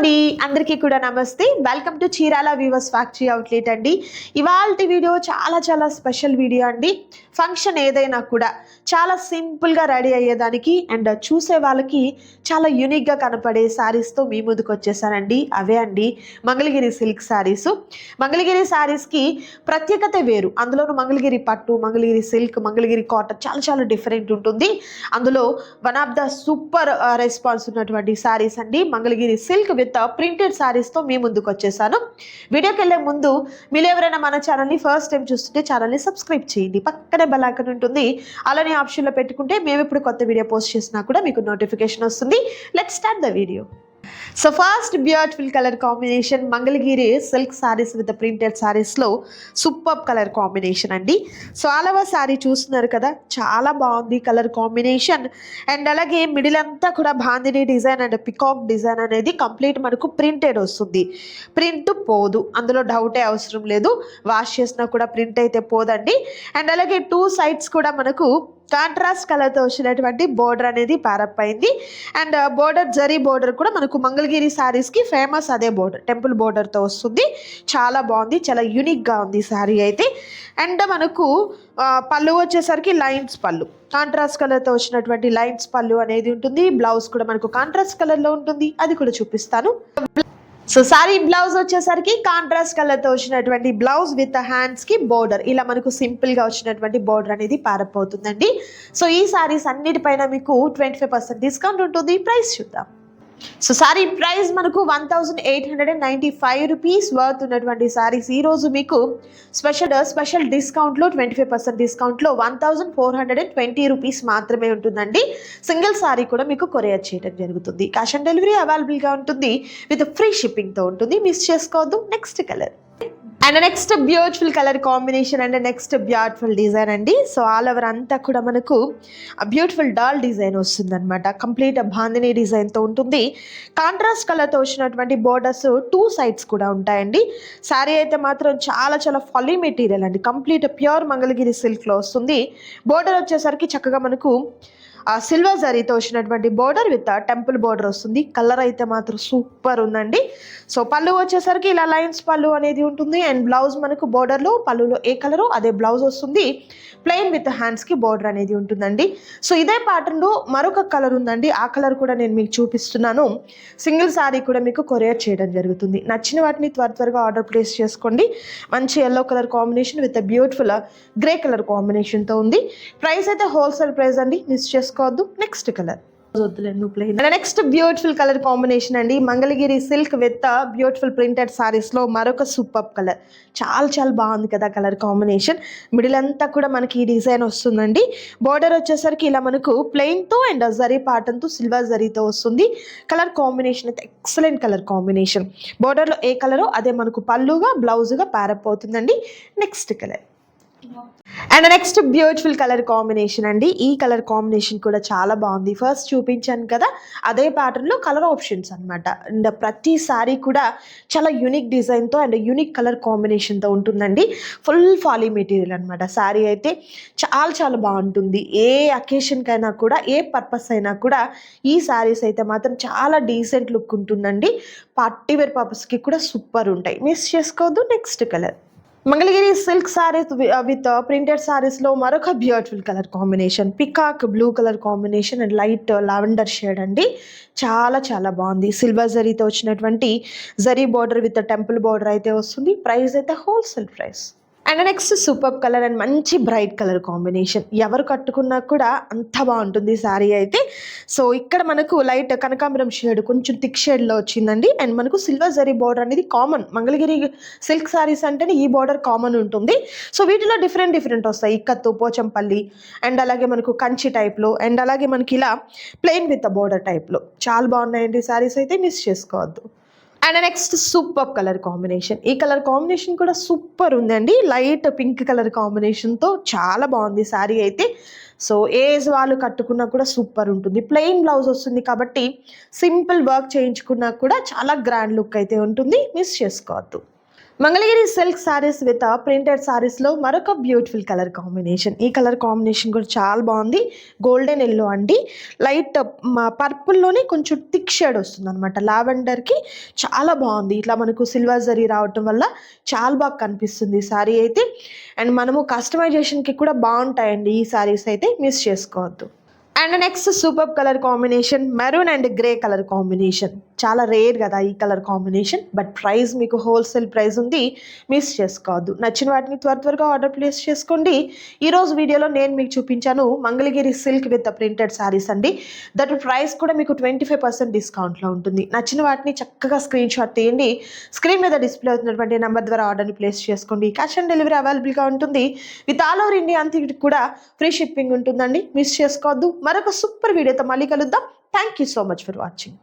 అండి. అందరికీ కూడా నమస్తే. Welcome to Chirala viewers factory outlet అండి. ఇవాళ వీడియో చాలా చాలా స్పెషల్ వీడియో అండి. ఫంక్షన్ ఏదైనా కూడా చాలా సింపుల్గా రెడీ అయ్యేదానికి అండ్ చూసే వాళ్ళకి చాలా యూనిక్గా కనపడే శారీస్తో మీ ముందుకు వచ్చేసానండి. అవే అండి. మంగళగిరి సిల్క్ శారీస్ మంగళగిరి శారీస్కి ప్రత్యేకత వేరు. అందులోనూ మంగళగిరి పట్టు మంగళగిరి సిల్క్ మంగళగిరి కాటన్ చాలా చాలా డిఫరెంట్ ఉంటుంది. అందులో one of the super response ఉన్నటువంటి శారీస్ అండి. మంగళగిరి సిల్క్ విత్ ప్రింటెడ్ శారీస్తో మీ ముందుకు వచ్చేసాను. వీడియోకి వెళ్ళే ముందు మీరు ఎవరైనా మన ఛానల్ని ఫస్ట్ టైం చూస్తుంటే ఛానల్ని సబ్స్క్రైబ్ చేయండి. పక్కనే బెల్ ఉంటుంది. అలానే ఆప్షన్లో పెట్టుకుంటే మేము ఇప్పుడు కొత్త వీడియో పోస్ట్ చేసినా కూడా మీకు నోటిఫికేషన్ వస్తుంది. Let start the video so first beautiful colour combination Mangalagiri silk sarees with printed సారీస్లో super colour combination అండి. సో ఆలవ శారీ చూస్తున్నారు కదా చాలా బాగుంది కలర్ కాంబినేషన్ అండ్ అలాగే మిడిల్ అంతా కూడా bandhani design and peacock design అనేది కంప్లీట్ మనకు ప్రింటెడ్ వస్తుంది. ప్రింట్ పోదు అందులో డౌటే అవసరం లేదు. వాష్ చేసినా కూడా ప్రింట్ అయితే పోదండి. అండ్ అలాగే టూ సైడ్స్ కూడా మనకు కాంట్రాస్ట్ కలర్తో వచ్చినటువంటి బోర్డర్ అనేది పారప్ అయింది. And border uh, zari border కూడా మనకు మంగళగిరి శారీస్కి ఫేమస్ అదే బోర్డర్ టెంపుల్ బోర్డర్తో వస్తుంది. చాలా బాగుంది చాలా యూనిక్గా ఉంది శారీ అయితే. అండ్ మనకు uh, పళ్ళు వచ్చేసరికి లైన్స్ పళ్ళు. కాంట్రాస్ట్ కలర్తో వచ్చినటువంటి లైన్స్ పళ్ళు అనేది ఉంటుంది. బ్లౌజ్ కూడా మనకు కాంట్రాస్ట్ కలర్లో ఉంటుంది. అది కూడా చూపిస్తాను. సో సారీ బ్లౌజ్ వచ్చేసరికి కాంట్రాస్ట్ కలర్తో వచ్చినటువంటి బ్లౌజ్ విత్ హ్యాండ్స్కి బోర్డర్ ఇలా మనకు సింపుల్గా వచ్చినటువంటి బోర్డర్ అనేది పారపోతుందండి. సో ఈ సారీస్ అన్నిటిపైన మీకు ట్వంటీ ఫైవ్ పర్సెంట్ డిస్కౌంట్ ఉంటుంది. ప్రైస్ చూద్దాం. సో సారీ ప్రైస్ మనకు one thousand eight hundred and ninety five rupees worth ఉన్నటువంటి సారీస్ ఈ రోజు మీకు స్పెషల్ స్పెషల్ డిస్కౌంట్లో ట్వంటీ ఫైవ్ పర్సెంట్ డిస్కౌంట్లో one thousand four hundred and twenty rupees మాత్రమే ఉంటుందండి. సింగిల్ సారీ కూడా మీకు కొరియర్ చేయడం జరుగుతుంది. క్యాష్ ఆన్ డెలివరీ అవైలబుల్గా ఉంటుంది. విత్ ఫ్రీ షిప్పింగ్తో ఉంటుంది. మిస్ చేసుకోవద్దు. Next colour and next beautiful colour combination and next beautiful design అండి. సో ఆల్ ఓవర్ అంతా కూడా మనకు బ్యూటిఫుల్ డాల్ డిజైన్ వస్తుంది అనమాట కంప్లీట్ బాందిని డిజైన్తో ఉంటుంది. కాంట్రాస్ట్ కలర్తో వచ్చినటువంటి బోర్డర్స్ టూ సైడ్స్ కూడా ఉంటాయండి. శారీ అయితే మాత్రం చాలా చాలా ఫలీ మెటీరియల్ అండి. కంప్లీట్ ప్యూర్ మంగళగిరి సిల్క్లో వస్తుంది. బోర్డర్ వచ్చేసరికి చక్కగా మనకు ఆ సిల్వర్ జరీతో వచ్చినటువంటి బోర్డర్ విత్ టెంపుల్ బోర్డర్ వస్తుంది. కలర్ అయితే మాత్రం సూపర్ ఉందండి. సో పళ్ళు వచ్చేసరికి ఇలా లైన్స్ పళ్ళు అనేది ఉంటుంది. అండ్ బ్లౌజ్ మనకు బోర్డర్లో పళ్ళులో ఏ కలరో అదే బ్లౌజ్ వస్తుంది. ప్లెయిన్ విత్ హ్యాండ్స్కి బోర్డర్ అనేది ఉంటుందండి. సో ఇదే ప్యాటర్న్లో మరొక కలర్ ఉందండి. ఆ కలర్ కూడా నేను మీకు చూపిస్తున్నాను. సింగిల్ శారీ కూడా మీకు కొరియర్ చేయడం జరుగుతుంది. నచ్చిన వాటిని త్వర త్వరగా ఆర్డర్ ప్లేస్ చేసుకోండి. మంచి yellow colour combination with beautiful grey colour కాంబినేషన్తో ఉంది. ప్రైస్ అయితే హోల్సేల్ ప్రైస్ అండి. మిస్ చేసుకోవద్దు. Next colour next beautiful colour combination అండి Mangalagiri silk with beautiful printed సారీస్లో మరొక సూపర్ కలర్ చాలా చాలా బాగుంది కదా కలర్ కాంబినేషన్ మిడిల్ అంతా కూడా మనకి ఈ డిజైన్ వస్తుందండి. బోర్డర్ వచ్చేసరికి ఇలా మనకు ప్లెయిన్తో అండ్ జరీ పాటన్తో సిల్వర్ జరీతో వస్తుంది. కలర్ కాంబినేషన్ అయితే ఎక్సలెంట్ కలర్ కాంబినేషన్ బోర్డర్లో ఏ కలరో అదే మనకు పళ్ళుగా బ్లౌజ్గా ప్యారప్ అవుతుందండి next colour and next beautiful colour combination అండి. ఈ కలర్ కాంబినేషన్ కూడా చాలా బాగుంది. ఫస్ట్ చూపించాను కదా అదే ప్యాటర్న్లో కలర్ ఆప్షన్స్ అనమాట అండ్ ప్రతి సారీ కూడా చాలా యూనిక్ డిజైన్తో అండ్ యూనిక్ కలర్ కాంబినేషన్తో ఉంటుందండి. ఫుల్ ఫాలీ మెటీరియల్ అనమాట శారీ అయితే చాలా చాలా బాగుంటుంది. ఏ అకేషన్కైనా కూడా ఏ పర్పస్ అయినా కూడా ఈ శారీస్ అయితే మాత్రం చాలా డీసెంట్ లుక్ ఉంటుందండి. పార్టీ వేర్ పర్పస్కి కూడా సూపర్ ఉంటాయి. మిస్ చేసుకోవద్దు. Next colour Mangalagiri silk sarees with printed సారీస్లో మరొక beautiful colour combination peacock blue colour combination and light lavender shade అండి. చాలా చాలా బాగుంది. సిల్వర్ జరీతో వచ్చినటువంటి zari border with temple border అయితే వస్తుంది. ప్రైస్ అయితే wholesale price and next super colour and మంచి బ్రైట్ కలర్ కాంబినేషన్ ఎవరు కట్టుకున్నా కూడా అంత బాగుంటుంది శారీ అయితే. సో ఇక్కడ మనకు లైట్ కనకాంబరం షేడ్ కొంచెం థిక్ షేడ్లో వచ్చిందండి. అండ్ మనకు సిల్వర్ జరీ బార్డర్ అనేది కామన్ మంగళగిరి సిల్క్ శారీస్ అంటేనే ఈ బార్డర్ కామన్ ఉంటుంది. సో వీటిలో డిఫరెంట్ డిఫరెంట్ వస్తాయి. ఇక్కత్తు పోచంపల్లి అండ్ అలాగే మనకు కంచి టైప్లో అండ్ అలాగే మనకి ఇలా ప్లెయిన్ విత్ బోర్డర్ టైప్లో చాలా బాగున్నాయండి శారీస్ అయితే మిస్ చేసుకోవద్దు. And next super colour combination ఈ కలర్ కాంబినేషన్ కూడా సూపర్ ఉందండి. లైట్ పింక్ కలర్ కాంబినేషన్తో చాలా బాగుంది శారీ అయితే. సో ఏజ్ వాళ్ళు కట్టుకున్నా కూడా సూపర్ ఉంటుంది. ప్లెయిన్ బ్లౌజ్ వస్తుంది కాబట్టి సింపుల్ వర్క్ చేయించుకున్నా కూడా చాలా గ్రాండ్ లుక్ అయితే ఉంటుంది. మిస్ చేసుకోవద్దు. Mangalagiri silk sarees with printed సారీస్లో మరొక బ్యూటిఫుల్ కలర్ కాంబినేషన్ ఈ కలర్ కాంబినేషన్ కూడా చాలా బాగుంది. గోల్డెన్ ఎల్లో అండి. లైట్ పర్పుల్లోనే కొంచెం థిక్ షేడ్ వస్తుంది అనమాట లావెండర్కి చాలా బాగుంది. ఇట్లా మనకు సిల్వర్ జరీ రావటం వల్ల చాలా బాగా కనిపిస్తుంది ఈ సారీ అయితే. అండ్ మనము కస్టమైజేషన్కి కూడా బాగుంటాయండి ఈ సారీస్ అయితే. మిస్ చేసుకోవద్దు. And next super colour combination maroon and grey colour combination చాలా రేర్ కదా ఈ కలర్ కాంబినేషన్ బట్ ప్రైస్ మీకు హోల్సేల్ ప్రైస్ ఉంది మిస్ చేసుకోవద్దు. నచ్చిన వాటిని త్వర త్వరగా ఆర్డర్ ప్లేస్ చేసుకోండి. ఈరోజు వీడియోలో నేను మీకు చూపించాను Mangalagiri silk with printed sarees అండి. దట్ ప్రైస్ కూడా మీకు ట్వంటీ ఫైవ్ పర్సెంట్ డిస్కౌంట్లో ఉంటుంది. నచ్చిన వాటిని చక్కగా స్క్రీన్ షాట్ తీయండి. స్క్రీన్ మీద డిస్ప్లే అవుతున్నటువంటి నెంబర్ ద్వారా ఆర్డర్ని ప్లేస్ చేసుకోండి. క్యాష్ ఆన్ డెలివరీ అవైలబుల్గా ఉంటుంది. విత్ ఆల్ ఓవర్ ఇండియా అంతటి కూడా ఫ్రీ షిప్పింగ్ ఉంటుందండి. మిస్ చేసుకోవద్దు. మరొక సూపర్ వీడియోతో మళ్ళీ కలుద్దాం. Thank you so much for watching